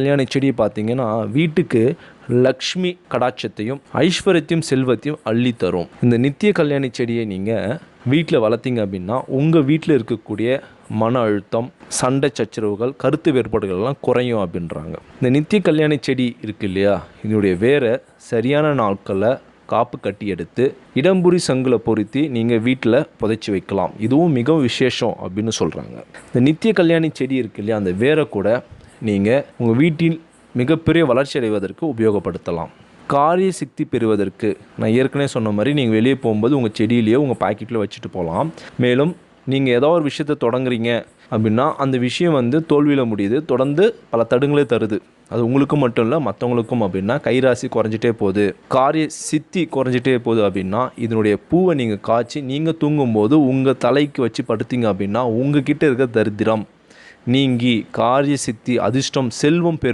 கல்யாண செடி பார்த்தீங்கன்னா வீட்டுக்கு லக்ஷ்மி கடாட்சத்தையும் ஐஸ்வர்யத்தையும் செல்வத்தையும் அள்ளி தரும் இந்த நித்திய கல்யாணி செடியை நீங்கள் வீட்டில் வளர்த்தீங்க அப்படின்னா உங்கள் வீட்டில் இருக்கக்கூடிய மன அழுத்தம் சண்டை சச்சரவுகள் கருத்து வேறுபாடுகள் எல்லாம் குறையும் அப்படின்றாங்க. இந்த நித்திய கல்யாணி செடி இருக்கு இல்லையா? இதனுடைய வேரை சரியான நாட்களில் காப்பு கட்டி எடுத்து இடம்புரி சங்குல பொருத்தி நீங்கள் வீட்டில் புதைச்சி வைக்கலாம். இதுவும் மிகவும் விசேஷம் அப்படின்னு சொல்கிறாங்க இந்த நித்திய கல்யாணி செடி இருக்கு இல்லையா? அந்த வேரை கூட நீங்கள் உங்கள் வீட்டில் மிகப்பெரிய வளர்ச்சி அடைவதற்கு உபயோகப்படுத்தலாம். காரிய சக்தி பெறுவதற்கு நான் ஏற்கனவே சொன்ன மாதிரி நீங்கள் வெளியே போகும்போது உங்கள் செடியிலேயே உங்கள் பாக்கெட்டில் வச்சுட்டு போகலாம். மேலும் நீங்கள் ஏதோ ஒரு விஷயத்தை தொடங்குறீங்க அப்படின்னா அந்த விஷயம் வந்து தோல்வியில் முடியுது. தொடர்ந்து பல தடுங்களே தருது. அது உங்களுக்கு மட்டும் இல்லை மற்றவங்களுக்கும் அப்படின்னா கைராசி குறைஞ்சிட்டே போகுது. காரிய சித்தி குறைஞ்சிட்டே போகுது அப்படின்னா இதனுடைய பூவை நீங்கள் காய்ச்சி நீங்கள் தூங்கும்போது உங்கள் தலைக்கு வச்சு படுத்தீங்க அப்படின்னா உங்ககிட்ட இருக்க தரித்திரம் நீங்கி காரிய சித்தி அதிர்ஷ்டம் செல்வம் பெரு